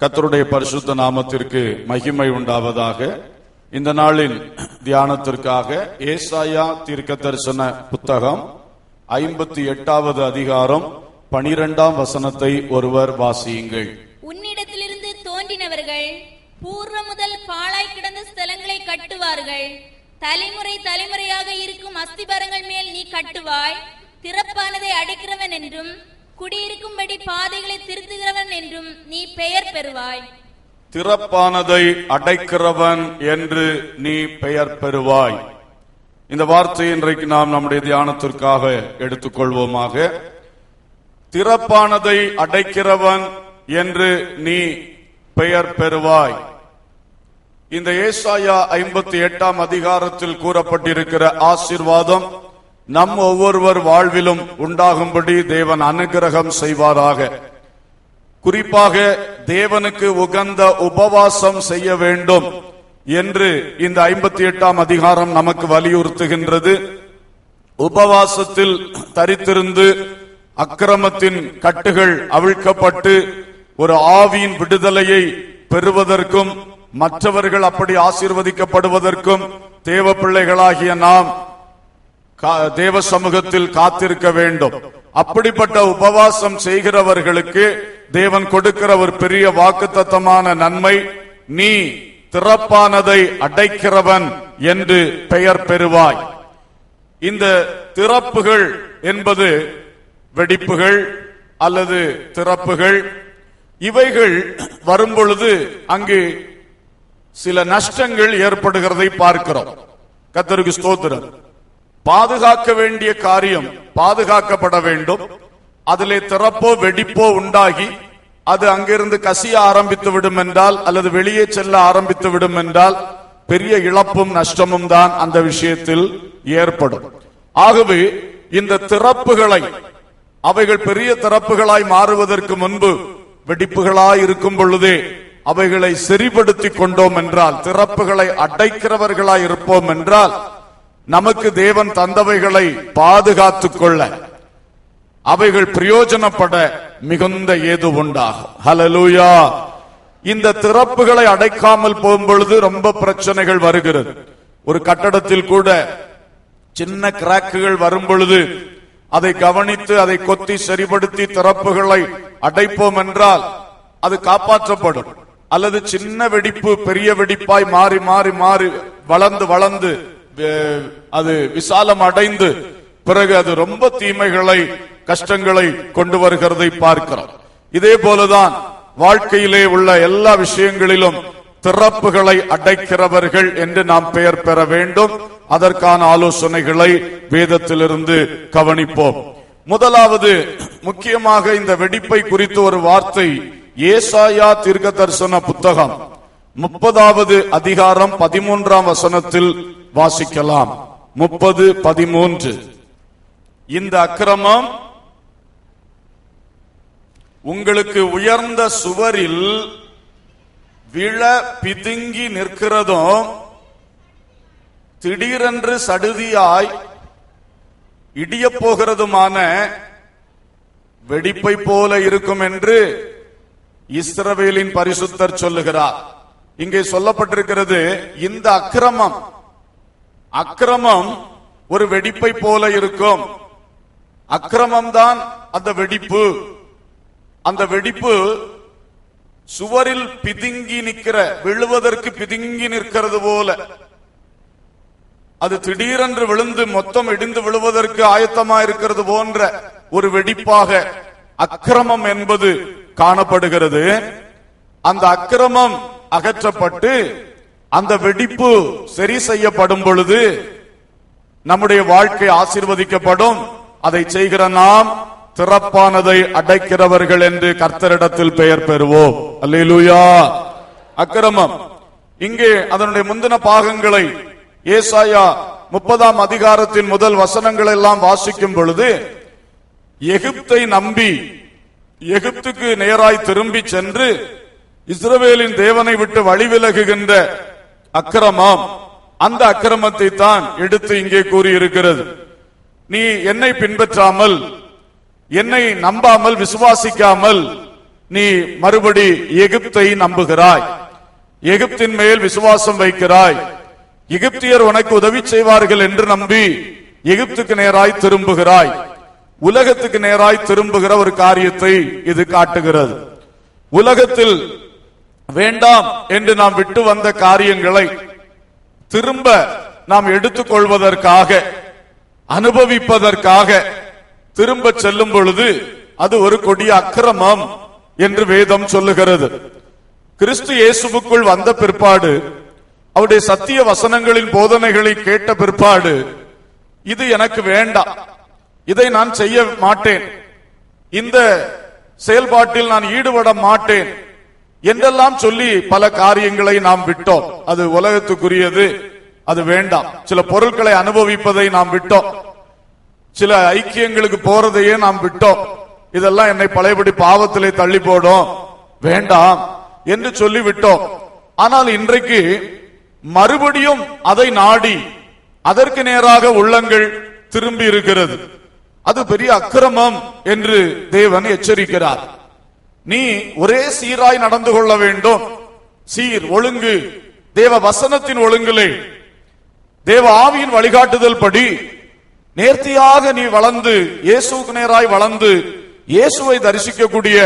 கத்தருடைய பரிசுத்த நாமத்திற்கு மகிமை உண்டாவதாக. இந்த நாளின் தியானத்திற்காக ஏசாயா தீர்க்க தரிசன புத்தகம் ஐம்பத்தி எட்டாவது அதிகாரம் பனிரெண்டாம் வசனத்தை ஒருவர் வாசியுங்கள். உன்னிடத்திலிருந்து தோன்றினவர்கள் பூர்வ முதல் பாழாய் கிடந்த ஸ்தலங்களை கட்டுவார்கள். தலைமுறை தலைமுறையாக இருக்கும் அஸ்திபாரங்கள் மேல் நீ கட்டுவாய். திறப்பானதை அடைக்கிறவன் என்றும் குடியிருக்கும்படி பாதைகளை திருத்துகிறவன் என்றும் நீ பெயர் பெறுவாய். திறப்பானதை அடைக்கிறவன் என்று நீ பெயர் பெறுவாய். இந்த வார்த்தை இன்றைக்கு நாம் நம்முடைய தியானத்திற்காக எடுத்துக்கொள்வோமாக. திறப்பானதை அடைக்கிறவன் என்று நீ பெயர் பெறுவாய். இந்த ஏசாயா ஐம்பத்தி எட்டாம் அதிகாரத்தில் கூறப்பட்டிருக்கிற ஆசீர்வாதம் நம் ஒவ்வொருவர் வாழ்விலும் உண்டாகும்படி தேவன் அனுகிரகம் செய்வாராக. குறிப்பாக தேவனுக்கு உகந்த உபவாசம் செய்ய வேண்டும் என்று இந்த ஐம்பத்தி எட்டாம் அதிகாரம் நமக்கு வலியுறுத்துகின்றது. உபவாசத்தில் தரித்திருந்து அக்கிரமத்தின் கட்டுகள் அவிழ்க்கப்பட்டு ஒரு ஆவியின் விடுதலையை பெறுவதற்கும் மற்றவர்கள் அப்படி ஆசீர்வதிக்கப்படுவதற்கும் தேவ பிள்ளைகளாகிய நாம் தேவ சமூகத்தில் காத்திருக்க வேண்டும். அப்படிப்பட்ட உபவாசம் செய்கிறவர்களுக்கு தேவன் கொடுக்கிற ஒரு பெரிய வாக்குத்தத்தமான நன்மை நீ திறப்பானதை அடைக்கிறவன் என்று பெயர் பெறுவாய். இந்த திறப்புகள் என்பது வெடிப்புகள் அல்லது திறப்புகள். இவைகள் வரும்பொழுது அங்கு சில நஷ்டங்கள் ஏற்படுகிறதை பார்க்கிறோம். கத்தருக்கு ஸ்தோத்திரம். பாதுகாக்க வேண்டிய காரியம் பாதுகாக்கப்பட வேண்டும். அதிலே திறப்போ வெடிப்போ உண்டாகி அது அங்கிருந்து கசிய ஆரம்பித்து விடும் என்றால் அல்லது வெளியே செல்ல ஆரம்பித்து விடும் என்றால் பெரிய இழப்பும் நஷ்டமும் தான் அந்த விஷயத்தில் ஏற்படும். ஆகவே இந்த திறப்புகளை அவைகள் பெரிய திறப்புகளாய் மாறுவதற்கு முன்பு வெடிப்புகளாய் இருக்கும் பொழுதே அவைகளை செறிபடுத்திக் கொண்டோம் என்றால் திறப்புகளை அடைக்கிறவர்களாய் இருப்போம் என்றால் நமக்கு தேவன் தந்தவைகளை பாதுகாத்துக் கொள்ள அவைகள் பிரயோஜனப்பட மிகுந்த ஏது உண்டாகும். ஹலலூயா இந்த திறப்புகளை அடைக்காமல் போகும்பொழுது ரொம்ப பிரச்சனைகள் வருகிறது. ஒரு கட்டடத்தில் கூட சின்ன கிராக்குகள் வரும் பொழுது அதை கவனித்து அதை கொத்தி சரிபடுத்தி திறப்புகளை அடைப்போம் என்றால் அது காப்பாற்றப்படும். அல்லது சின்ன வெடிப்பு பெரிய வெடிப்பாய் மாறி மாறி மாறி வளர்ந்து வளர்ந்து அது விசாலம் அடைந்து பிறகு அது ரொம்ப தீமைகளை கஷ்டங்களை கொண்டு வருகிறதை பார்க்கிறோம். இதே போலதான் வாழ்க்கையிலே உள்ள எல்லா விஷயங்களிலும் திறப்புகளை அடைக்கிறவர்கள் என்று நாம் பெயர் பெற வேண்டும். அதற்கான ஆலோசனைகளை வேதத்திலிருந்து கவனிப்போம். முதலாவது முக்கியமாக இந்த வெடிப்பை குறித்து ஒரு வார்த்தை ஏசாயா தீர்க்க தரிசன புத்தகம். முப்பதாவது அதிகாரம் பதிமூன்றாம் வசனத்தில் வாசிக்கலாம். முப்பது பதிமூன்று. இந்த அக்கிரமம் உங்களுக்கு உயர்ந்த சுவரில் விழ பிதுங்கி நிற்கிறதும் திடீரென்று சடுதியாய் இடியப் போகிறதுமான வெடிப்பை போல இருக்கும் என்று இஸ்ரவேலின் பரிசுத்தர் சொல்லுகிறார். இங்கே சொல்லப்பட்டிருக்கிறது இந்த அக்கிரமம் அக்கிரமம் ஒரு வெடிப்பை போல இருக்கும். அக்கிரமம் தான் அந்த வெடிப்பு. அந்த வெடிப்பு சுவரில் பிதுங்கி நிற்கிற விழுவதற்கு பிதுங்கி நிற்கிறது போல. அது திடீரென்று விழுந்து மொத்தம் இடிந்து விழுவதற்கு ஆயத்தமா இருக்கிறது போன்ற ஒரு வெடிப்பாக அக்கிரமம் என்பது காணப்படுகிறது. அந்த அக்கிரமம் அகற்றப்பட்டு அந்த வெடிப்பு சரி செய்யப்படும் பொழுது நம்முடைய வாழ்க்கை ஆசிர்வதிக்கப்படும். அதை செய்கிற நாம் திறப்பானதை அடைக்கிறவர்கள் என்று கர்த்தரிடத்தில் பெயர் பெறுவோம். அல்லேலூயா. அக்கிரமம். இங்கே அதனுடைய முந்தின பாகங்களை ஏசாயா முப்பதாம் அதிகாரத்தின் முதல் வசனங்கள் எல்லாம் வாசிக்கும் பொழுது எகிப்தை நம்பி எகிப்துக்கு நேராய் திரும்பி சென்று இஸ்ரவேலின் தேவனை விட்டு வழிவிலகுகின்ற அக்கிரமம். அந்த அக்கிரமத்தை தான் எடுத்து இங்கே கூறியிருக்கிறது. நீ என்னை பின்பற்றாமல் என்னை நம்பாமல் விசுவாசிக்காமல் நீ மறுபடி எகிப்தை நம்புகிறாய். எகிப்தின் மேல் விசுவாசம் வைக்கிறாய். எகிப்தியர் உனக்கு உதவி செய்வார்கள் என்று நம்பி எகிப்துக்கு நேராய் திரும்புகிறாய். உலகத்துக்கு நேராய் திரும்புகிற ஒரு காரியத்தை இது காட்டுகிறது. உலகத்தில் வேண்டாம் என்று நாம் விட்டு வந்த காரியங்களை திரும்ப நாம் எடுத்துக்கொள்வதற்காக அனுபவிப்பதற்காக திரும்ப செல்லும் பொழுது அது ஒரு கொடிய அக்கிரமம் என்று வேதம் சொல்லுகிறது. கிறிஸ்து இயேசுவுக்குள் வந்த பிற்பாடு அவருடைய சத்திய வசனங்களின் போதனைகளை கேட்ட பிற்பாடு இது எனக்கு வேண்டாம் இதை நான் செய்ய மாட்டேன் இந்த செயல்பாட்டில் நான் ஈடுபட மாட்டேன் என்றெல்லாம் சொல்லி பல காரியங்களை நாம் விட்டோம். அது உலகத்துக்குரியது. அது வேண்டாம். சில பொருட்களை அனுபவிப்பதை நாம் விட்டோம். சில ஐக்கியங்களுக்கு போறதையே நாம் விட்டோம். இதெல்லாம் என்னை பழையபடி பாவத்திலே தள்ளி போடும். வேண்டாம் என்று சொல்லி விட்டோம். ஆனால் இன்றைக்கு மறுபடியும் அதை நாடி அதற்கு நேராக உள்ளங்கள் திரும்பி இருக்கிறது. அது பெரிய அக்கிரமம் என்று தேவன் எச்சரிக்கிறார். நீ ஒரே சீராய் நடந்து கொள்ள வேண்டும். சீர் ஒழுங்கு தேவ வசனத்தின் ஒழுங்கிலே தேவ ஆவியின் வழிகாட்டுதல் படி நேர்த்தியாக நீ வளர்ந்து இயேசுவுக்கு நேராய் வளர்ந்து இயேசுவை தரிசிக்கக்கூடிய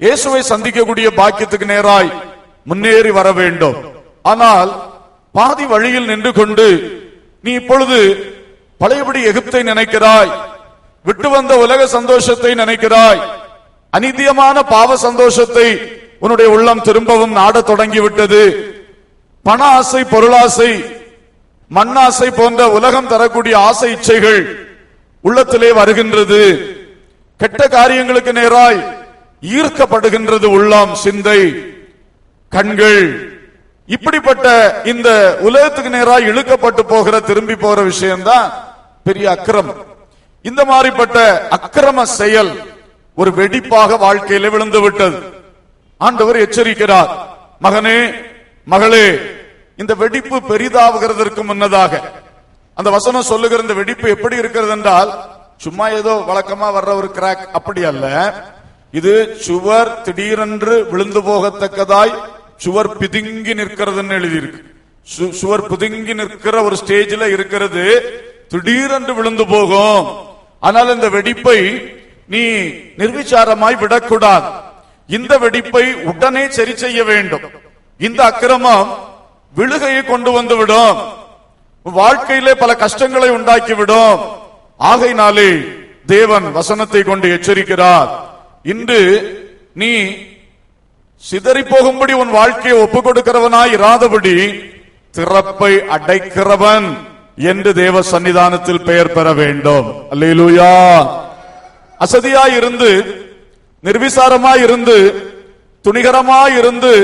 இயேசுவை சந்திக்கக்கூடிய பாக்கியத்துக்கு நேராய் முன்னேறி வர வேண்டும். ஆனால் பாதி வழியில் நின்று கொண்டு நீ இப்பொழுது பழையபடி எகிப்தை நினைக்கிறாய் விட்டு வந்த உலக சந்தோஷத்தை நினைக்கிறாய் அநித்தியமான பாவ சந்தோஷத்தை உன்னுடைய உள்ளம் திரும்பவும் நாடத் தொடங்கிவிட்டது. பண ஆசை பொருளாசை மண்ணாசை போன்ற உலகம் தரக்கூடிய ஆசை இச்சைகள் உள்ளத்திலே வருகின்றது. கெட்ட காரியங்களுக்கு நேராய் ஈர்க்கப்படுகின்றது உள்ளம் சிந்தை கண்கள். இப்படிப்பட்ட இந்த உலகத்துக்கு நேராக இழுக்கப்பட்டு போகிற திரும்பி போகிற விஷயம்தான் பெரிய அக்கிரமம். இந்த மாதிரிப்பட்ட அக்கிரம செயல் ஒரு வெடிப்பாக வாழ்க்கையில விழுந்து விட்டது. ஆண்டவர் எச்சரிக்கிறார் மகனே மகளே இந்த வெடிப்பு பெரிதாகுகிறதற்கு முன்னதாக. அந்த வசனம் சொல்லுகிற இந்த வெடிப்பு எப்படி இருக்கிறது என்றால் சும்மா ஏதோ வழக்கமா வர்ற ஒரு கிராக் அப்படி அல்ல. இது சுவர் திடீரென்று விழுந்து போகத்தக்கதாய் சுவர் பிதுங்கி நிற்கிறதுன்னு எழுதியிருக்கு. சு- சுவர் பிதுங்கி நிற்கிற ஒரு ஸ்டேஜ்ல இருக்கிறது திடீரென்று விழுந்து போகும். ஆனால் இந்த வெடிப்பை நீ நிர்விச்சாரமாய் விடக்கூடாது. இந்த வெடிப்பை உடனே சரி செய்ய வேண்டும். இந்த அக்கிரமம் விழுகையை கொண்டு வந்து விடும். வாழ்க்கையிலே பல கஷ்டங்களை உண்டாக்கிவிடும் ஆகையினாலே தேவன் வசனத்தை கொண்டு எச்சரிக்கிறார். இன்று நீ சிதறி போகும்படி உன் வாழ்க்கையை ஒப்புக் கொடுக்கிறவனாய் இராதபடி திறப்பை அடைக்கிறவன் என்று தேவ சன்னிதானத்தில் பெயர் பெற வேண்டும். அல்லேலூயா. அசதியாய் இருந்து நிர்விசாரமாய் இருந்து துணிகரமாய் இருந்து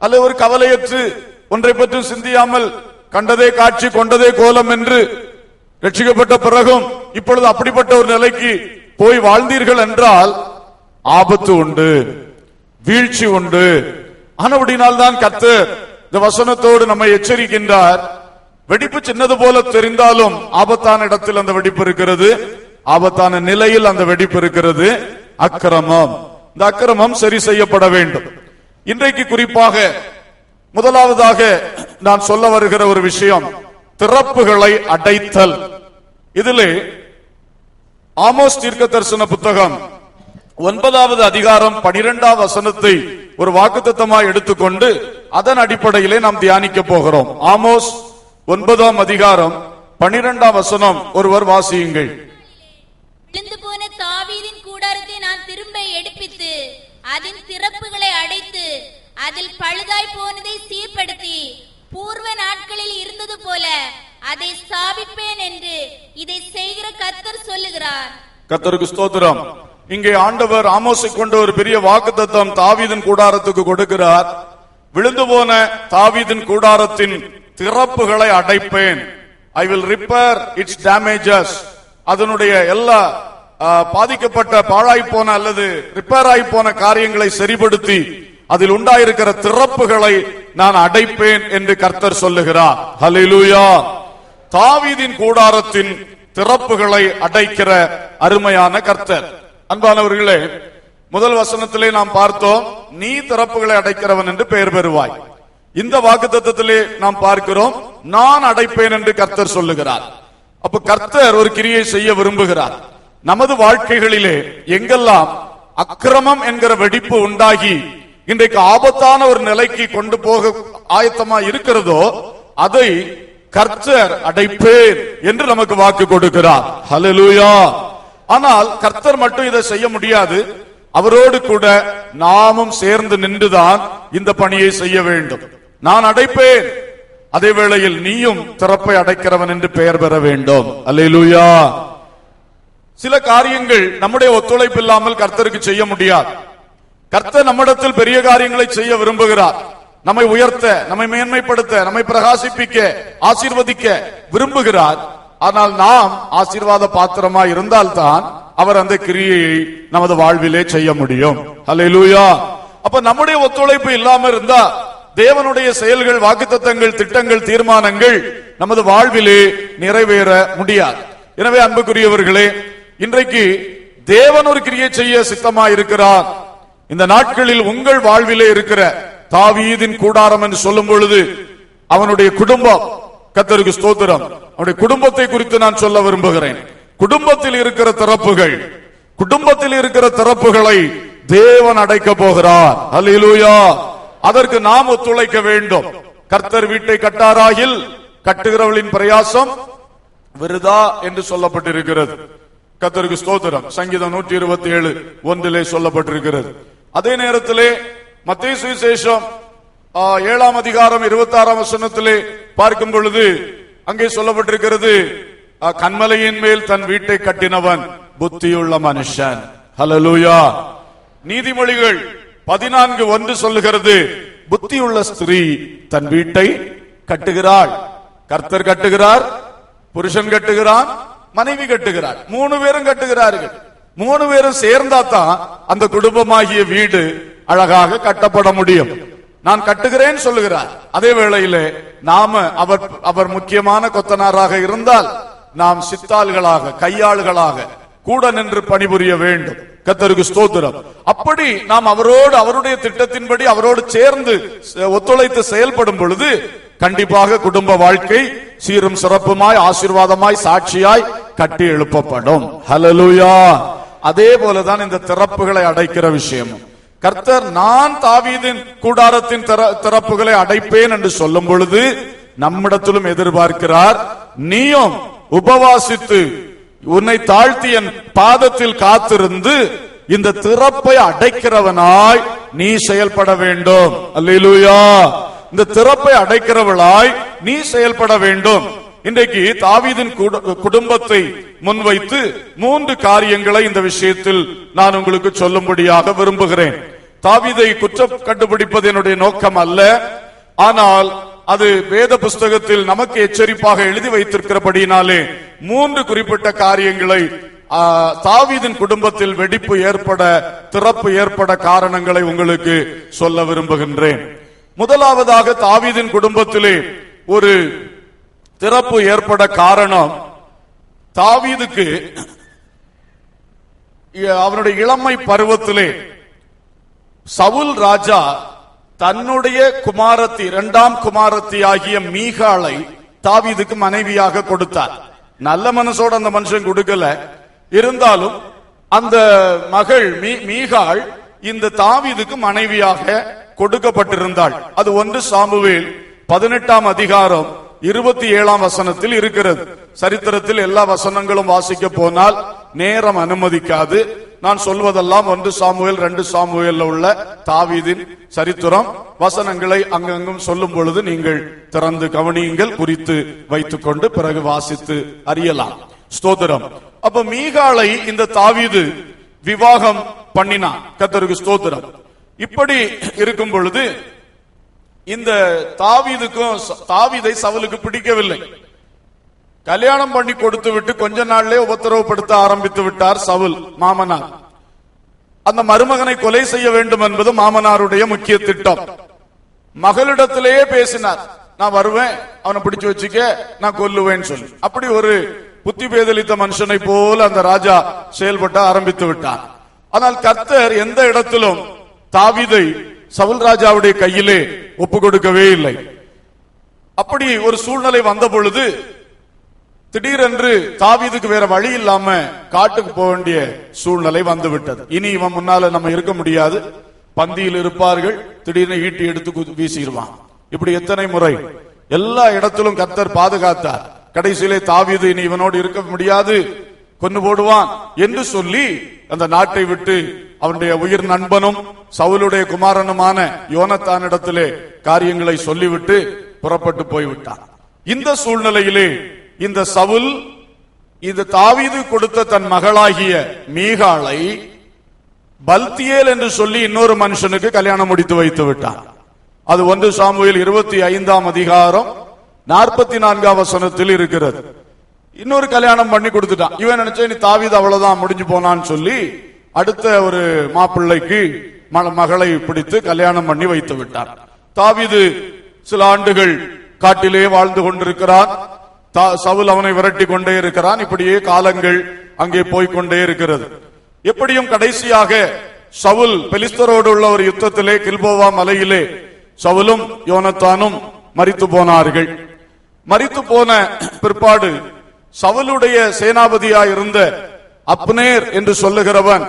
அல்லது ஒரு கவலையற்று ஒன்றை பற்றி சிந்தியாமல் கண்டதே காட்சி கொண்டதே கோலம் என்று ரட்சிக்கப்பட்ட பிறகும் இப்பொழுது அப்படிப்பட்ட ஒரு நிலைக்கு போய் வாழ்ந்தீர்கள் என்றால் ஆபத்து உண்டு வீழ்ச்சி உண்டு. ஆனபடினால் தான் கத்து இந்த வசனத்தோடு நம்மை எச்சரிக்கின்றார். வெடிப்பு சின்னது போல தெரிந்தாலும் ஆபத்தான இடத்தில் அந்த வெடிப்பு இருக்கிறது. ஆபத்தான நிலையில் அந்த வெடிப்பு இருக்கிறது. அக்கிரமம். இந்த அக்கிரமம் சரி செய்யப்பட வேண்டும். இன்றைக்கு குறிப்பாக முதலாவதாக நான் சொல்ல வருகிற ஒரு விஷயம் திறப்புகளை அடைத்தல். இதில் ஆமோஸ் தீர்க்க தரிசன புத்தகம் ஒன்பதாவது அதிகாரம் பனிரெண்டாம் வசனத்தை ஒரு வாக்குத்தத்தமாய் எடுத்துக்கொண்டு அதன் அடிப்படையிலே நாம் தியானிக்க போகிறோம். ஆமோஸ் ஒன்பதாம் அதிகாரம் பனிரெண்டாம் வசனம் ஒருவர் வாசியுங்கள். விழுந்து போன தாவீதின் கூடாரத்தை நான் திரும்ப எடுப்பித்து அதன் திறப்புகளை அடைத்து அதில் பழுதாய் போனதை சீர்படுத்தி பூர்வ நாட்களில் இருந்தது போல அதை ஸ்தாபிப்பேன் என்று இதை செய்கிற கத்தர் சொல்லுகிறார். கத்தருக்கு ஸ்தோத்திரம். இங்கே ஆண்டவர் ஆமோசை கொண்டு ஒரு பெரிய வாக்குத்தத்தம் தாவீதின் கூடாரத்துக்கு கொடுக்கிறார். விழுந்து போன தாவீதின் கூடாரத்தின் திறப்புகளை அடைப்பேன். I will repair its damages அதனுடைய எல்லா பாதிக்கப்பட்ட பாழாய் போன அல்லது ரிப்பேர் ஆகி போன காரியங்களை சரிபடுத்தி அதில் உண்டாயிருக்கிற திறப்புகளை நான் அடைப்பேன் என்று கர்த்தர் சொல்லுகிறார். ஹalleluya தாவீதின் கூடாரத்தின் திறப்புகளை அடைக்கிற அருமையான கர்த்தர். அன்பானவர்களே முதல் வசனத்திலே நாம் பார்த்தோம் நீ திறப்புகளை அடைக்கிறவன் என்று பெயர் பெறுவாய். இந்த வாக்குத்தத்தத்திலே நாம் பார்க்கிறோம் நான் அடைப்பேன் என்று கர்த்தர் சொல்லுகிறார். அப்ப கர்த்தர் ஒரு கிரியை செய்ய விரும்புகிறார். நமது வாழ்க்கைகளிலே எங்கெல்லாம் அக்கிரமம் என்கிற வெடிப்பு உண்டாகி இன்றைக்கு ஆபத்தான ஒரு நிலைக்கு கொண்டு போக ஆயத்தமா இருக்கிறதோ அதை கர்த்தர் அடைப்பேன் என்று நமக்கு வாக்கு கொடுக்கிறார். ஹலலூயா ஆனால் கர்த்தர் மட்டும் இதை செய்ய முடியாது. அவரோடு கூட நாமும் சேர்ந்து நின்றுதான் இந்த பணியை செய்ய வேண்டும். நான் அடைப்பேன். அதே வேளையில் நீயும் திறப்பை அடைக்கிறவன் என்று பெயர் பெற வேண்டும். அல்லேலூயா. சில காரியங்கள் நம்முடைய ஒத்துழைப்பு இல்லாமல் கர்த்தருக்கு செய்ய முடியாது. கர்த்தர் நம்மிடத்தில் பெரிய காரியங்களை செய்ய விரும்புகிறார். நம்மை உயர்த்த நம்மை மேன்மைப்படுத்த நம்மை பிரகாசிப்பிக்க ஆசீர்வதிக்க விரும்புகிறார். ஆனால் நாம் ஆசீர்வாத பாத்திரமா இருந்தால்தான் அவர் அந்த கிரியையை நமது வாழ்விலே செய்ய முடியும். அல்லேலூயா. அப்ப நம்முடைய ஒத்துழைப்பு இல்லாம இருந்தா தேவனுடைய செயல்கள் வாக்குத்தத்தங்கள் திட்டங்கள் தீர்மானங்கள் நமது வாழ்விலே நிறைவேற முடியாது. எனவே அன்புக்குரியவர்களே இன்றைக்கு தேவன் ஒரு கிரியை செய்ய சித்தமா இருக்கிறார் இந்த நாட்களில் உங்கள் வாழ்விலே இருக்கிற தாவீதின் கூடாரம் என்று சொல்லும் பொழுது அவனுடைய குடும்பம் கத்தருக்கு ஸ்தோத்திரம். அவனுடைய குடும்பத்தை குறித்து நான் சொல்ல விரும்புகிறேன். குடும்பத்தில் இருக்கிற திறப்புகள் குடும்பத்தில் இருக்கிற திறப்புகளை தேவன் அடைக்க போகிறார். அல்லூயா அதற்கு நாம் ஒத்துழைக்க வேண்டும். கர்த்தர் வீட்டை கட்டாராகில் கட்டுகிறவளின் பிரயாசம் விருதா என்று சொல்லப்பட்டிருக்கிறது. கர்த்தருக்கு ஸ்தோத்திரம். சங்கீதம் நூற்றி இருபத்தி ஏழு ஒன்றிலே சொல்லப்பட்டிருக்கிறது. அதே நேரத்திலே மத்திய சுவிசேஷம் ஏழாம் அதிகாரம் இருபத்தி ஆறாம் வசனத்திலே பார்க்கும் பொழுது அங்கே சொல்லப்பட்டிருக்கிறது கண்மலையின் மேல் தன் வீட்டை கட்டினவன் புத்தியுள்ள மனுஷன். ஹலலூயா நீதிமொழிகள் பதினான்கு ஒன்று சொல்லுகிறது புத்தியுள்ள ஸ்திரீ தன் வீட்டை கட்டுகிறாள். கர்த்தர் கட்டுகிறார் புருஷன் கட்டுகிறான் மனைவி கட்டுகிறார். மூணு பேரும் கட்டுகிறார்கள். மூணு பேரும் சேர்ந்தா தான் அந்த குடும்பமாகிய வீடு அழகாக கட்டப்பட முடியும். நான் கட்டுகிறேன் சொல்லுகிறார். அதே வேளையிலே நாம அவர் அவர் முக்கியமான கொத்தனாராக இருந்தால் நாம் சித்தாள்களாக கையாள்களாக கூட நின்று பணிபுரிய வேண்டும். கத்தருக்கு ஸ்தோத்திரம். அப்படி நாம் அவரோடு அவருடைய திட்டத்தின்படி அவரோடு சேர்ந்து ஒத்துழைத்து செயல்படும் பொழுது கண்டிப்பாக குடும்ப வாழ்க்கை சீரும் சிறப்புமாய் ஆசீர்வாதமாய் சாட்சியாய் கட்டி எழுப்பப்படும். ஹலலுயா அதே போலதான் இந்த திறப்புகளை அடைக்கிற விஷயம் கர்த்தர் நான் தாவீதின் கூடாரத்தின் திறப்புகளை அடைப்பேன் என்று சொல்லும் பொழுது நம்மிடத்திலும் எதிர்பார்க்கிறார் நீயும் உபவாசித்து உன்னை தாழ்த்தி என் பாதத்தில் காத்திருந்து இந்த திறப்பை அடைக்கிறவனாய் நீ செயல்பட வேண்டும். அல்லா இந்த திறப்பை அடைக்கிறவளாய் நீ செயல்பட வேண்டும். இன்றைக்கு தாவீதின் குடும்பத்தை முன்வைத்து மூன்று காரியங்களை இந்த விஷயத்தில் நான் உங்களுக்கு சொல்லும்படியாக விரும்புகிறேன். தாவீதை குற்றம் கண்டுபிடிப்பது என்னுடைய நோக்கம் அல்ல. ஆனால் அது வேத புஸ்தகத்தில் நமக்கு எச்சரிப்பாக எழுதி வைத்திருக்கிறபடியினாலே மூன்று குறிப்பிட்ட காரியங்களை தாவீதின் குடும்பத்தில் வெடிப்பு ஏற்பட திறப்பு ஏற்பட காரணங்களை உங்களுக்கு சொல்ல விரும்புகின்றேன். முதலாவதாக தாவீதின் குடும்பத்திலே ஒரு திறப்பு ஏற்பட காரணம் தாவீதுக்கு அவருடைய அவனுடைய இளமை பருவத்திலே சவுல் ராஜா தன்னுடைய குமாரத்தி இரண்டாம் குமாரத்தி ஆகிய மீகாலை தாவிதுக்கு மனைவியாக கொடுத்தார். நல்ல மனசோட அந்த மனுஷன் கொடுக்கல. இருந்தாலும் அந்த மகள் மீ- மீகாள் இந்த தாவிதுக்கு மனைவியாக கொடுக்கப்பட்டிருந்தாள். அது ஒன்று சாமுவேல் பதினெட்டாம் அதிகாரம் இருபத்தி ஏழாம் வசனத்தில் இருக்கிறது. சரித்திரத்தில் எல்லா வசனங்களும் வாசிக்க போனால் நேரம் அனுமதிக்காது. நான் சொல்வதெல்லாம் ஒன்று சாமுவேல் ரெண்டு சாமுவேல்ல உள்ள தாவீதின் சரித்திரம். வசனங்களை அங்கங்கும் சொல்லும் பொழுது நீங்கள் திறந்து கவனியுங்கள் குறித்து வைத்துக்கொண்டு பிறகு வாசித்து அறியலாம். ஸ்தோத்திரம். அப்ப மீகாலை இந்த தாவீது விவாகம் பண்ணினான். கத்தருக்கு ஸ்தோத்திரம். இப்படி இருக்கும் பொழுது இந்த தாவீதுக்கும் தாவீதை சவலுக்கு பிடிக்கவில்லை. கல்யாணம் பண்ணி கொடுத்து விட்டு கொஞ்ச நாள்லே உபத்திரவப்படுத்த ஆரம்பித்து விட்டார் சவுல் மாமனார். அந்த மருமகனை கொலை செய்ய வேண்டும் என்பது மாமனாருடைய முக்கிய திட்டம். மகளிடத்திலேயே பேசினார் நான் வருவேன் அவனை பிடிச்சு வச்சுக்க நான் கொல்லுவேன்னு சொல்லி. அப்படி ஒரு புத்தி பேதலித்த மனுஷனை போல அந்த ராஜா செயல்பட ஆரம்பித்து விட்டான் ஆனால் கர்த்தர் எந்த இடத்திலும் தாவீதை சவுல் ராஜாவுடைய கையிலே ஒப்பு கொடுக்கவே இல்லை. அப்படி ஒரு சூழ்நிலை வந்த பொழுது திடீரென்று தாவீதுக்கு வேற வழி இல்லாம காட்டுக்கு போக வேண்டிய சூழ்நிலை வந்து விட்டது இனி இவன் முன்னால நம்ம இருக்க முடியாது. பந்தியில் இருப்பார்கள். திடீர்னு ஈட்டி எடுத்து வீசிடுவான். இப்படி எத்தனை முறை. எல்லா இடத்திலும் கர்த்தர் பாதுகாத்தார். கடைசியிலே தாவீது இனி இவனோடு இருக்க முடியாது. கொன்னு போடுவான் என்று சொல்லி அந்த நாட்டை விட்டு அவனுடைய உயிர் நண்பனும் சவுலுடைய குமாரனுமான யோனத்தானிடத்திலே காரியங்களை சொல்லிவிட்டு புறப்பட்டு போய்விட்டான். இந்த சூழ்நிலையிலே இந்த சவுல் இந்த தாவீது கொடுத்த தன் மகளாகிய மீகாளை பல்தியேல் என்று சொல்லி இன்னொரு மனுஷனுக்கு கல்யாணம் முடித்து வைத்து விட்டான். அது ஒன்று சாமுவேல் இருபத்தி ஐந்தாம் அதிகாரம் நாற்பத்தி நான்காம் வசனத்தில் இருக்கிறது. இன்னொரு கல்யாணம் பண்ணி கொடுத்துட்டான். இவன் நினைச்சா நீ தாவீது அவ்வளவுதான் முடிஞ்சு போனான்னு சொல்லி அடுத்த ஒரு மாப்பிள்ளைக்கு மகளை பிடித்து கல்யாணம் பண்ணி வைத்து விட்டார் தாவிது சில ஆண்டுகள் காட்டிலே வாழ்ந்து கொண்டிருக்கிறான். சவுல் அவனை விரட்டி கொண்டே இருக்கிறான். இப்படியே காலங்கள் அங்கே போய்கொண்டே இருக்கிறது. எப்படியும் கடைசியாக சவுல் பெலிஸ்தரோடு உள்ள ஒரு யுத்தத்திலே கில்போவா மலையிலே சவுலும் யோனத்தானும் மறித்து போனார்கள். மறித்து போன பிற்பாடு சவுலுடைய சேனாபதியாய் இருந்த அப்னேர் என்று சொல்லுகிறவன்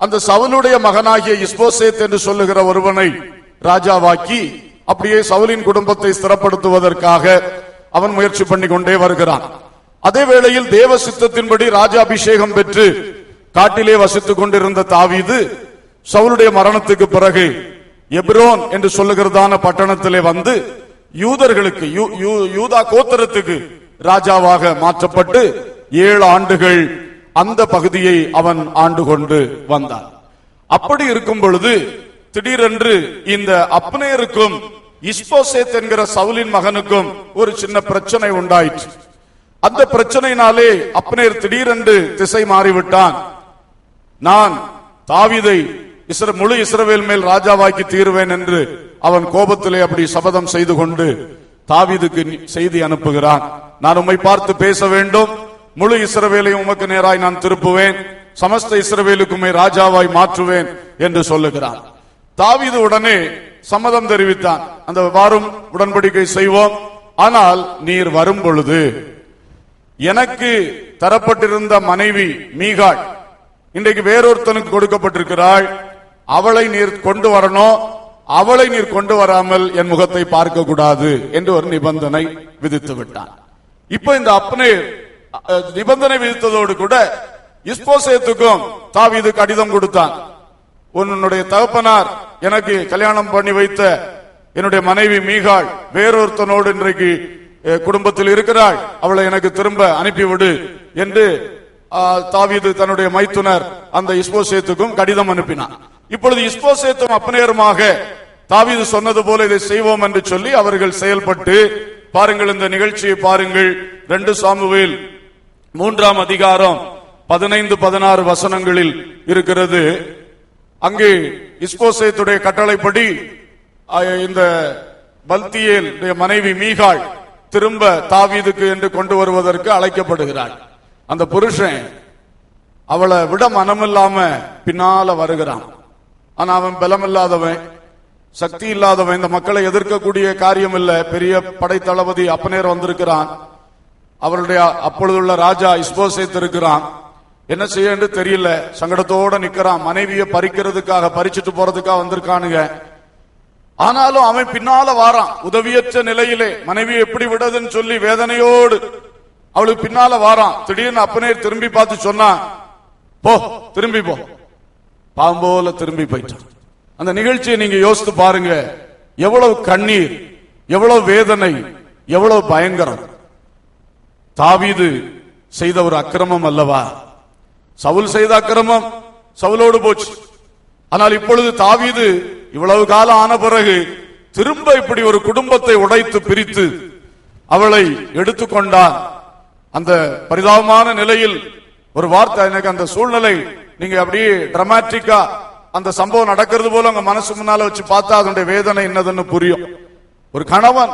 அந்த சவுலுடைய மகனாகிய இஸ்போசேத் என்று சொல்லுகிற ஒருவனை ராஜாவாக்கி அப்படியே சவுலின் குடும்பத்தை ஸ்திரப்படுத்துவதற்காக அவன் முயற்சி பண்ணி கொண்டே வருகிறான். அதே வேளையில் தேவ சித்தத்தின்படி ராஜாபிஷேகம் பெற்று காட்டிலே வசித்துக் கொண்டிருந்த தாவீது சவுளுடைய மரணத்துக்கு பிறகு எப்ரோன் என்று சொல்லுகிறதான பட்டணத்திலே வந்து யூதர்களுக்கு யூ- யூ- யூதா கோத்திரத்துக்கு ராஜாவாக மாற்றப்பட்டு ஏழு ஆண்டுகள் அந்த பகுதியை அவன் ஆண்டு கொண்டு வந்தான். அப்படி இருக்கும் பொழுது திடீரென்று இந்த அப்னேருக்கும் இஸ்போசேத் என்கிற சவுலின் மகனுக்கும் ஒரு சின்ன பிரச்சனை உண்டாயிற்று. அந்த பிரச்சனையினாலே அப்னேர் திடீரென்று திசை மாறிவிட்டான். நான் தாவிதை இஸ்ர முழு இஸ்ரவேல் மேல் ராஜாவாக்கி தீருவேன் என்று அவன் கோபத்திலே அப்படி சபதம் செய்து கொண்டு தாவிதுக்கு செய்தி அனுப்புகிறான். நான் உம்மை பார்த்து பேச வேண்டும். முழு இஸ்ரவேலையும் உமக்கு நேராய் நான் திருப்புவேன். சமஸ்த இஸ்ரவேலுக்குமே ராஜாவாய் மாற்றுவேன் என்று சொல்லுகிறான். தாவிது உடனே சம்மதம் தெரிவித்தான். அந்த வாரும் உடன்படிக்கை செய்வோம். ஆனால் நீர் வரும் பொழுது எனக்கு தரப்பட்டிருந்த மனைவி மீகாள் இன்றைக்கு வேறொருத்தனுக்கு கொடுக்கப்பட்டிருக்கிறாள். அவளை நீர் கொண்டு வரணும். அவளை நீர் கொண்டு வராமல் என் முகத்தை பார்க்க கூடாது என்று ஒரு நிபந்தனை விதித்து விட்டான். இப்ப இந்த அப்பனே நிபந்தனை விதித்ததோடு கூட இஸ்போசேத்துக்கும் தாவீது கடிதம் கொடுத்தான். உன்னுடைய தகப்பனார் எனக்கு கல்யாணம் பண்ணி வைத்த என்னுடைய மனைவி மீகாள் வேறொருத்தனோடு இன்றைக்கு குடும்பத்தில் இருக்கிறாள். அவளை எனக்கு திரும்ப அனுப்பிவிடு என்று தாவீது தன்னுடைய மைத்துனர் அந்த இஸ்போசேத்துக்கும் கடிதம் அனுப்பினான். இப்பொழுது இஸ்போசேத்தும் அப்பனேருமாக தாவீது சொன்னது போல இதை செய்வோம் என்று சொல்லி அவர்கள் செயல்பட்டு பாருங்கள் இந்த நிகழ்ச்சியை பாருங்கள். ரெண்டு சாமுவேல் மூன்றாம் அதிகாரம் பதினைந்து பதினாறு வசனங்களில் இருக்கிறது. அங்கே இஸ்போசேத்துடைய கட்டளைப்படி இந்த பல்தியேல் மனைவி மீகாள் திரும்ப தாவீதுக்கு என்று கொண்டு வருவதற்கு அழைக்கப்படுகிறாள். அந்த புருஷன் அவளை விட மனமில்லாம பின்னால வருகிறான். ஆனா அவன் பலமில்லாதவன் சக்தி இல்லாதவன் இந்த மக்களை எதிர்க்கக்கூடிய காரியம் இல்ல பெரிய படைத்தளபதி அப்பனேர் வந்திருக்கிறான். அவருடைய அப்பொழுதுள்ள ராஜா இஸ்போசேத் இருக்கிறான். என்ன செய்யன்னு தெரியல. சங்கடத்தோட நிக்கிறான். மனைவியை பறிக்கிறதுக்காக பறிச்சுட்டு போறதுக்காக வந்திருக்கானுங்க. ஆனாலும் அவன் பின்னால வாரான். உதவியற்ற நிலையிலே மனைவியை எப்படி விடுறதுன்னு சொல்லி வேதனையோடு அவளுக்கு பின்னால வாரான். திடீர்னு அப்பனே திரும்பி பார்த்து சொன்னான் போ திரும்பி போ. பாம்போல திரும்பி போயிட்டான். அந்த நிகழ்ச்சியை நீங்க யோசித்து பாருங்க. எவ்வளவு கண்ணீர் எவ்வளவு வேதனை எவ்வளவு பயங்கரம். தாவீது செய்த ஒரு அக்கிரமம் அல்லவா? சவுல் செய்த அக்கிரமம் சவுலோடு போச்சு. ஆனால் இப்பொழுது தாவீது இவ்வளவு காலம் ஆன பிறகு திரும்ப இப்படி ஒரு குடும்பத்தை உடைத்து பிரித்து அவளை எடுத்துக்கொண்டான் அந்த பரிதாபமான நிலையில் ஒரு வார்த்தை எனக்கு அந்த சூழ்நிலை நீங்க அப்படியே டிரமாட்டிக்கா அந்த சம்பவம் நடக்கிறது போல உங்க மனசு முன்னால வச்சு பார்த்தா அதனுடைய வேதனை என்னதுன்னு புரியும். ஒரு கணவன்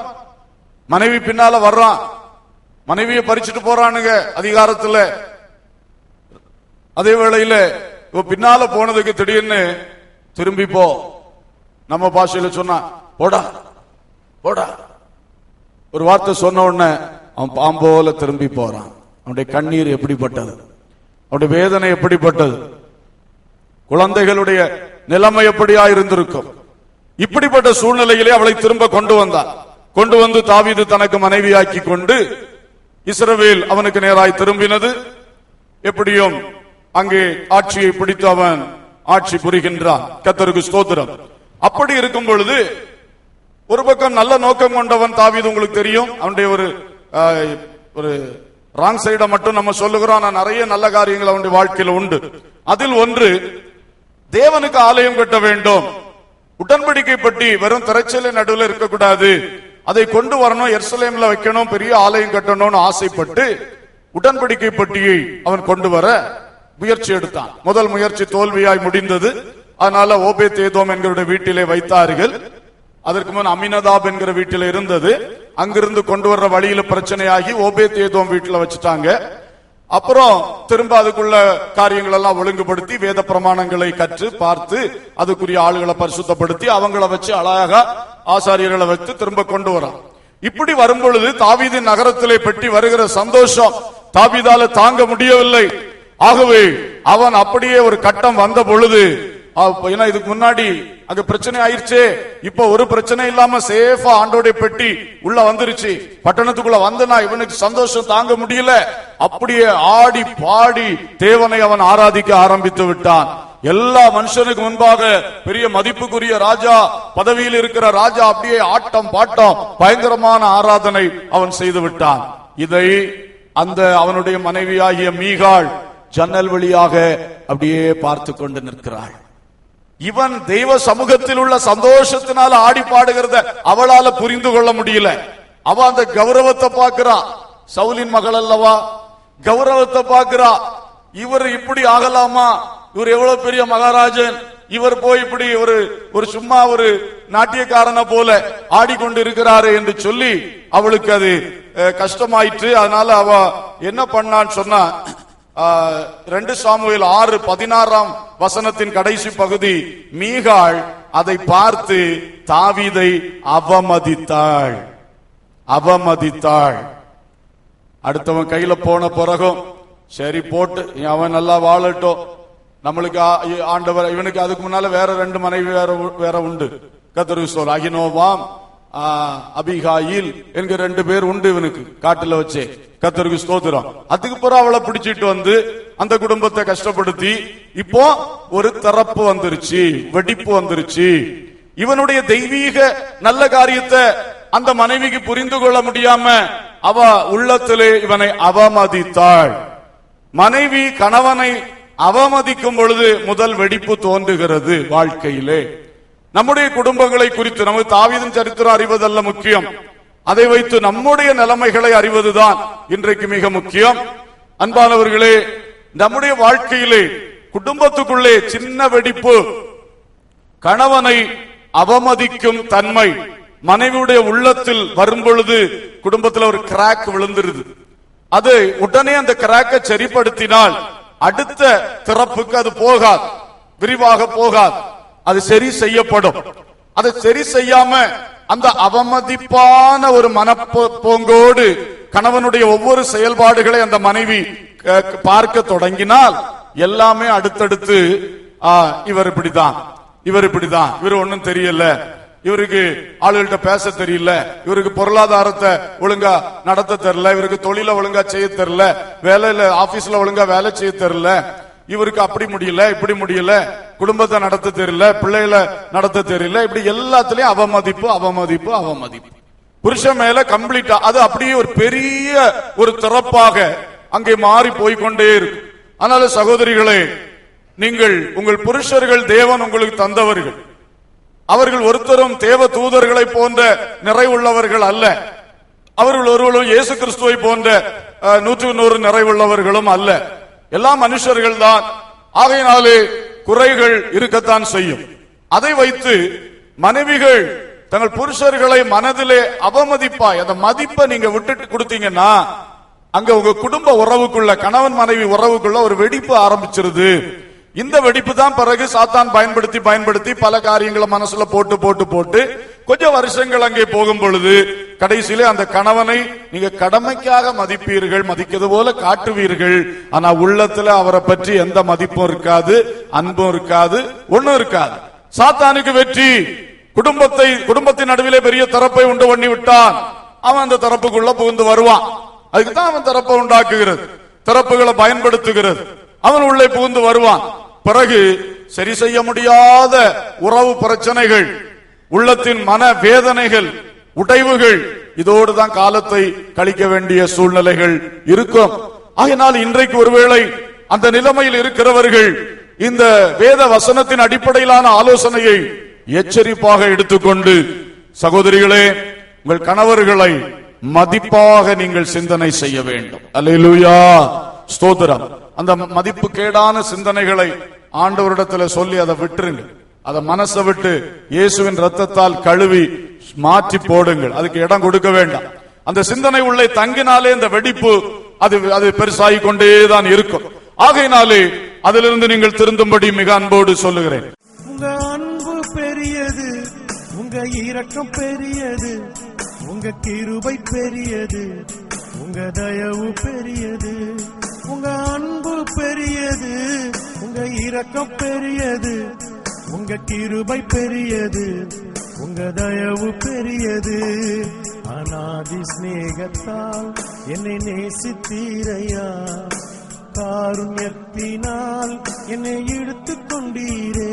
மனைவி பின்னால வர்றான். மனைவியை பறிச்சுட்டு போறானுங்க அதிகாரத்துல. அதே வேளையில இப்ப பின்னால போனதுக்கு திடீர்னு திரும்பி போ. நம்ம பாஷையில சொன்னா போடா போடா. ஒரு வார்த்தை சொன்ன உடனே அவன் பாம்போல திரும்பி போறான். அவனுடைய கண்ணீர் எப்படிப்பட்டது? அவனுடைய வேதனை எப்படிப்பட்டது? குழந்தைகளுடைய நிலைமை எப்படியா இருந்திருக்கும்? இப்படிப்பட்ட சூழ்நிலையிலே அவளை திரும்ப கொண்டு வந்தான். கொண்டு வந்து தாவிது தனக்கு மனைவியாக்கி கொண்டு இஸ்ரவேல் அவனுக்கு நேராய் திரும்பினது. எப்படியும் அங்கே ஆட்சியை பிடித்து அவன் ஆட்சி புரிகின்றான். கத்தருக்கு ஸ்தோத்திரம். அப்படி இருக்கும் பொழுது ஒரு பக்கம் நல்ல நோக்கம் கொண்டவன் தாவீது உங்களுக்கு தெரியும். அவனுடைய ஒரு ஒரு ராங் சைட மட்டும் நம்ம சொல்லுகிறோம். ஆனா நிறைய நல்ல காரியங்கள் அவனுடைய வாழ்க்கையில் உண்டு. அதில் ஒன்று தேவனுக்கு ஆலயம் கட்ட வேண்டும். உடன்படிக்கை பட்டி வெறும் திரைச்சலை நடுவில் இருக்கக்கூடாது. அதை கொண்டு வரணும் எர்சலேம்ல வைக்கணும் பெரிய ஆலயம் கட்டணும்னு ஆசைப்பட்டு உடன்படிக்கை பட்டியை அவன் கொண்டு வர முயற்சி எடுத்தான். முதல் முயற்சி தோல்வியாய் முடிந்தது. அதனால ஓபே தேதோம் என்கிற வீட்டிலே வைத்தார்கள். அதற்கு முன் அமினதாப் என்கிற வீட்டில் இருந்தது. அங்கிருந்து கொண்டு வர்ற வழியில பிரச்சனையாகி ஓபே தேதோம் வீட்டில் வச்சுட்டாங்க. அப்புறம் திரும்ப அதுக்குள்ள காரியங்கள் எல்லாம் ஒழுங்குபடுத்தி வேத பிரமாணங்களை கற்று பார்த்து அதுக்குரிய ஆளுகளை பரிசுத்தப்படுத்தி அவங்கள வச்சு அழகா ஆசாரியர்களை வச்சு திரும்ப கொண்டு வரான். இப்படி வரும் பொழுது தாவீதின் நகரத்திலே பெட்டி வருகிற சந்தோஷம் தாவீதால தாங்க முடியவில்லை. ஆகவே அவன் அப்படியே ஒரு கட்டம் வந்த பொழுது ஏன்னா இதுக்கு முன்னாடி அங்க பிரச்சனை ஆயிருச்சே. இப்ப ஒரு பிரச்சனை இல்லாம சேஃபா ஆண்டோடைய பெட்டி உள்ள வந்துருச்சு. பட்டணத்துக்குள்ள வந்தனா இவனுக்கு சந்தோஷம் தாங்க முடியல. அப்படியே ஆடி பாடி தேவனை அவன் ஆராதிக்க ஆரம்பித்து விட்டான். எல்லா மனுஷனுக்கு முன்பாக பெரிய மதிப்புக்குரிய ராஜா பதவியில் இருக்கிற ராஜா அப்படியே ஆட்டம் பாட்டம் பயங்கரமான ஆராதனை அவன் செய்து விட்டான். இதை அந்த அவனுடைய மனைவியாகிய மீகாள் ஜன்னல் வழியாக அப்படியே பார்த்து கொண்டு நிற்கிறாள். இவன் தெய்வ சமூகத்தில் உள்ள சந்தோஷத்தினால ஆடி பாடுகிறத அவளால புரிந்து கொள்ள முடியல. அவ அந்த கௌரவத்தை பார்க்கிறா. சவுலின் மகள் அல்லவா? கௌரவத்தை பார்க்கிறா. இவர் இப்படி ஆகலாமா? இவர் எவ்வளவு பெரிய மகாராஜன்? இவர் போய் இப்படி ஒரு ஒரு சும்மா ஒரு நாட்டியக்காரனை போல ஆடிக்கொண்டு இருக்கிறாரு என்று சொல்லி அவளுக்கு அது கஷ்டமாயிற்று. அதனால அவ என்ன பண்ணான்னு சொன்னா ரெண்டு சாமுவேல் ஆறு பதினாறாம் வசனத்தின் கடைசி பகுதி மீகாள் அதை பார்த்து தாவிதை அவமதித்தாள். அவமதித்தாள். அடுத்தவன் கையில போன பிறகும் சரி போட்டு அவன் நல்லா வாழட்டும். நம்மளுக்கு ஆண்டவர் இவனுக்கு அதுக்கு முன்னால வேற ரெண்டு மனைவி வேற உ- வேற உண்டு. கத்தரு சொல் அகினோவாம் அபிகாயில் என்கிற ரெண்டு பேர் உண்டு இவனுக்கு காட்டுல வச்சே. கத்தருக்கு ஸ்தோத்திரம். அதுக்கு பிறகு அவளை பிடிச்சிட்டு வந்து அந்த குடும்பத்தை கஷ்டப்படுத்தி இப்போ ஒரு திறப்பு வந்துருச்சு வெடிப்பு வந்துருச்சு. இவனுடைய தெய்வீக நல்ல காரியத்தை அந்த மனைவிக்கு புரிந்து கொள்ள முடியாம அவ உள்ளத்திலே இவனை அவமதித்தாள். மனைவி கணவனை அவமதிக்கும் பொழுது முதல் வெடிப்பு தோன்றுகிறது வாழ்க்கையிலே. நம்முடைய குடும்பங்களை குறித்து நமக்கு தாவீதின் சரித்திரம் அறிவதல்ல முக்கியம். அதை வைத்து நம்முடைய நிலைமைகளை அறிவதுதான் இன்றைக்கு மிக முக்கியம். அன்பானவர்களே நம்முடைய வாழ்க்கையிலே குடும்பத்துக்குள்ளே சின்ன வெடிப்பு கணவனை அவமதிக்கும் தன்மை மனைவியுடைய உள்ளத்தில் வரும் பொழுது குடும்பத்தில் ஒரு கிராக் விழுந்துருது. அது உடனே அந்த கிராக்கை சரிப்படுத்தினால் அடுத்த திறப்புக்கு அது போகாது விரிவாக போகாது. அது சரி செய்யப்படும். அதை சரி செய்யாம அந்த அவமதிப்பான ஒரு மனப்போங்கோடு கணவனுடைய ஒவ்வொரு செயல்பாடுகளை அந்த மனைவி பார்க்க தொடங்கினால் எல்லாமே அடுத்தடுத்து இவர் இப்படிதான் இவர் இப்படிதான் இவர் ஒன்னும் தெரியல இவருக்கு ஆளுகள்கிட்ட பேச தெரியல இவருக்கு பொருளாதாரத்தை ஒழுங்கா நடத்த தெரியல இவருக்கு தொழில ஒழுங்கா செய்ய தெரியல வேலையில ஆபீஸ்ல ஒழுங்கா வேலை செய்ய தெரியல இவருக்கு அப்படி முடியல இப்படி முடியல குடும்பத்தை நடத்த தெரியல பிள்ளைகளை நடத்த தெரியல இப்படி எல்லாத்துலயும் அவமதிப்பு அவமதிப்பு அவமதிப்பு. புருஷன் மேல கம்ப்ளீட்டா அது அப்படியே ஒரு பெரிய ஒரு திறப்பாக அங்கே மாறி போய்க்கொண்டே இருக்கு. அதனால சகோதரிகளே நீங்கள் உங்கள் புருஷர்கள் தேவன் உங்களுக்கு தந்தவர்கள். அவர்கள் ஒருத்தரும் தேவ தூதர்களை போன்ற நிறைவுள்ளவர்கள் அல்ல. அவர்கள் ஒருவரும் இயேசு கிறிஸ்துவை போன்ற அஹ், நூற்று நூறு நிறைவுள்ளவர்களும் அல்ல. எல்லா மனுஷர்கள் தான் ஆகையினாலே குறைகள் இருக்கத்தான் செய்யும். அதை வைத்து மனைவிகள் தங்கள் புருஷர்களை மனதிலே அவமதிப்பாய் அந்த மதிப்பை நீங்க விட்டுட்டு கொடுத்தீங்கன்னா அங்க உங்க குடும்ப உறவுக்குள்ள கணவன் மனைவி உறவுக்குள்ள ஒரு வெடிப்பு ஆரம்பிச்சிருது. இந்த வெடிப்பு தான் பிறகு சாத்தான் பயன்படுத்தி பயன்படுத்தி பல காரியங்களை மனசுல போட்டு போட்டு போட்டு கொஞ்சம் வருஷங்கள் அங்கே போகும் பொழுது கடைசியிலே அந்த கணவனை நீங்க கடமைக்காக மதிப்பீர்கள் மதிக்கிறது போல காட்டுவீர்கள். ஆனா உள்ளத்துல அவரை பற்றி எந்த மதிப்பும் இருக்காது அன்பும் இருக்காது ஒண்ணும் இருக்காது. சாத்தானுக்கு வெற்றி. குடும்பத்தை குடும்பத்தின் நடுவிலே பெரிய தரப்பை உண்டு பண்ணி விட்டான். அவன் அந்த தரப்புக்குள்ள புகுந்து வருவான். அதுக்கு தான் அவன் தரப்பை உண்டாக்குகிறது. தரப்புகளை பயன்படுத்துகிறது. அவன் உள்ளே புகுந்து வருவான். பிறகு சரி செய்ய முடியாத உறவு பிரச்சனைகள் உள்ளத்தின் மன வேதனைகள் உடைவுகள் இதோடு தான் காலத்தை கழிக்க வேண்டிய சூழ்நிலைகள் இருக்கும். ஆகினால் இன்றைக்கு ஒருவேளை அந்த நிலைமையில் இருக்கிறவர்கள் இந்த வேத வசனத்தின் அடிப்படையிலான ஆலோசனையை எச்சரிப்பாக எடுத்துக்கொண்டு சகோதரிகளே உங்கள் கணவர்களை மதிப்பாக நீங்கள் சிந்தனை செய்ய வேண்டும். அல்லேலூயா! ஸ்தோத்திரம். அந்த மதிப்பு கேடான சிந்தனைகளை ஆண்டவரிடத்துல சொல்லி அதை விட்டுருங்க. அதை மனசை விட்டு இயேசுவின் ரத்தத்தால் கழுவி மாற்றி போடுங்கள். அதுக்கு இடம் கொடுக்க வேண்டாம். அந்த சிந்தனை உள்ளே தங்கினாலே இந்த வெடிப்பு அது அது பெருசாகி கொண்டேதான் இருக்கும். ஆகையினாலே அதிலிருந்து நீங்கள் திருந்தும்படி மிக அன்போடு சொல்லுகிறேன். உங்க அன்பு பெரியது உங்க இரக்கம் பெரியது உங்க கிருபை பெரியது உங்க தயவு பெரியது. உங்க அன்பு பெரியது உங்க இரக்கம் பெரியது உங்க கிருபை பெரியது உங்க தயவு பெரியது. அநாதி சிநேகத்தால் என்னை நேசித்தீரையா? காருண்யத்தினால் என்னை இழுத்து கொண்டீரே